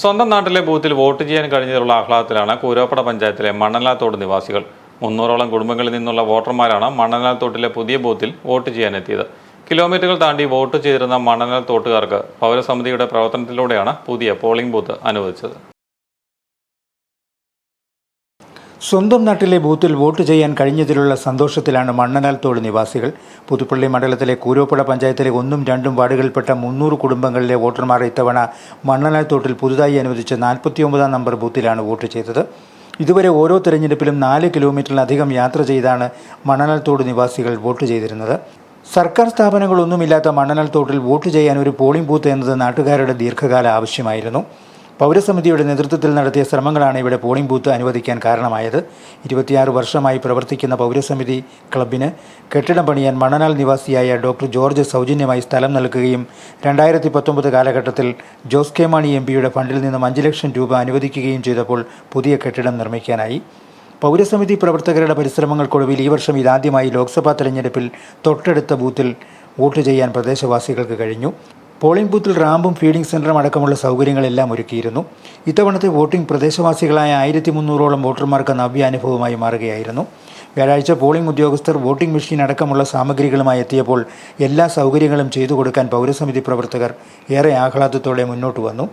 സ്വന്തം നാട്ടിലെ ബൂത്തിൽ വോട്ട് ചെയ്യാൻ കഴിഞ്ഞതിലുള്ള ആഹ്ലാദത്തിലാണ് കൂരോപ്പട പഞ്ചായത്തിലെ മണ്ണലാത്തോട് നിവാസികൾ. മുന്നൂറോളം കുടുംബങ്ങളിൽ നിന്നുള്ള വോട്ടർമാരാണ് മണ്ണലാത്തോട്ടിലെ പുതിയ ബൂത്തിൽ വോട്ട് ചെയ്യാനെത്തിയത്. കിലോമീറ്ററുകൾ താണ്ടി വോട്ട് ചെയ്തിരുന്ന തോട്ടുകാർക്ക് പൗരസമിതിയുടെ പ്രവർത്തനത്തിലൂടെയാണ് പുതിയ പോളിംഗ് ബൂത്ത് അനുവദിച്ചത്. സ്വന്തം നാട്ടിലെ ബൂത്തിൽ വോട്ട് ചെയ്യാൻ കഴിഞ്ഞതിലുള്ള സന്തോഷത്തിലാണ് മണ്ണനാൽത്തോട് നിവാസികൾ. പുതുപ്പള്ളി മണ്ഡലത്തിലെ കൂരോപ്പുഴ പഞ്ചായത്തിലെ ഒന്നും രണ്ടും വാർഡുകളിൽപ്പെട്ട മുന്നൂറ് കുടുംബങ്ങളിലെ വോട്ടർമാർ ഇത്തവണ മണ്ണനാൽത്തോട്ടിൽ പുതുതായി അനുവദിച്ച നാൽപ്പത്തിയൊമ്പതാം നമ്പർ ബൂത്തിലാണ് വോട്ട് ചെയ്തത്. ഇതുവരെ ഓരോ തെരഞ്ഞെടുപ്പിലും നാല് കിലോമീറ്ററിലധികം യാത്ര ചെയ്താണ് മണ്ണനാൽത്തോട് നിവാസികൾ വോട്ട് ചെയ്തിരുന്നത്. സർക്കാർ സ്ഥാപനങ്ങളൊന്നുമില്ലാത്ത മണ്ണനാൽത്തോട്ടിൽ വോട്ട് ചെയ്യാൻ ഒരു പോളിംഗ് ബൂത്ത് എന്നത് നാട്ടുകാരുടെ ദീർഘകാല ആവശ്യമായിരുന്നു. പൗരസമിതിയുടെ നേതൃത്വത്തിൽ നടത്തിയ ശ്രമങ്ങളാണ് ഇവിടെ പോളിംഗ് ബൂത്ത് അനുവദിക്കാൻ കാരണമായത്. ഇരുപത്തിയാറ് വർഷമായി പ്രവർത്തിക്കുന്ന പൗരസമിതി ക്ലബിന് കെട്ടിടം പണിയാൻ മണനാൽ നിവാസിയായ ഡോക്ടർ ജോർജ് സൗജന്യമായി സ്ഥലം നൽകുകയും രണ്ടായിരത്തി പത്തൊമ്പത് കാലഘട്ടത്തിൽ ജോസ് കെ മാണി എം പിയുടെ ഫണ്ടിൽ നിന്നും അഞ്ച് ലക്ഷം രൂപ അനുവദിക്കുകയും ചെയ്തപ്പോൾ പുതിയ കെട്ടിടം നിർമ്മിക്കാനായി. പൗരസമിതി പ്രവർത്തകരുടെ പരിശ്രമങ്ങൾക്കൊടുവിൽ ഈ വർഷം ഇതാദ്യമായി ലോക്സഭാ തെരഞ്ഞെടുപ്പിൽ തൊട്ടടുത്ത ബൂത്തിൽ വോട്ട് ചെയ്യാൻ പ്രദേശവാസികൾക്ക് കഴിഞ്ഞു. പോളിംഗ് ബൂത്തിൽ റാമ്പും ഫീഡിംഗ് സെന്ററും അടക്കമുള്ള സൗകര്യങ്ങളെല്ലാം ഒരുക്കിയിരുന്നു. ഇത്തവണത്തെ വോട്ടിംഗ് പ്രദേശവാസികളായ ആയിരത്തി മുന്നൂറോളം വോട്ടർമാർക്ക് നവ്യ അനുഭവമായി മാറുകയായിരുന്നു. വ്യാഴാഴ്ച പോളിംഗ് ഉദ്യോഗസ്ഥർ വോട്ടിംഗ് മെഷീൻ അടക്കമുള്ള സാമഗ്രികളുമായി എത്തിയപ്പോൾ എല്ലാ സൗകര്യങ്ങളും ചെയ്തു കൊടുക്കാൻ പൗരസമിതി പ്രവർത്തകർ ഏറെ ആഹ്ലാദത്തോടെ മുന്നോട്ട് വന്നു.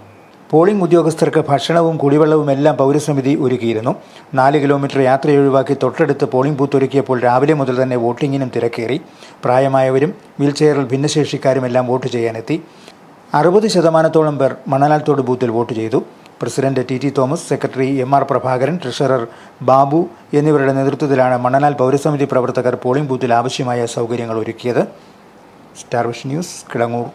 പോളിംഗ് ഉദ്യോഗസ്ഥർക്ക് ഭക്ഷണവും കുടിവെള്ളവും എല്ലാം പൗരസമിതി ഒരുക്കിയിരുന്നു. നാല് കിലോമീറ്റർ യാത്ര ഒഴിവാക്കി തൊട്ടടുത്ത് പോളിംഗ് ബൂത്ത് ഒരുക്കിയപ്പോൾ രാവിലെ മുതൽ തന്നെ വോട്ടിങ്ങിനും തിരക്കേറി. പ്രായമായവരും വീൽചെയറിൽ ഭിന്നശേഷിക്കാരും എല്ലാം വോട്ട് ചെയ്യാനെത്തി. അറുപത് ശതമാനത്തോളം പേർ മണലാൽത്തോട് ബൂത്തിൽ വോട്ട് ചെയ്തു. President T T Thomas secretary M R Prabhakaran treasurer Babu എന്നിവരുടെ നേതൃത്വത്തിലാണ് മണലാൽ പൗരസമിതി പ്രവർത്തകർ പോളിംഗ് ബൂത്തിൽ ആവശ്യമായ സൗകര്യങ്ങൾ ഒരുക്കിയത്. സ്റ്റാർവിഷ് ന്യൂസ് കിടങ്ങൂർ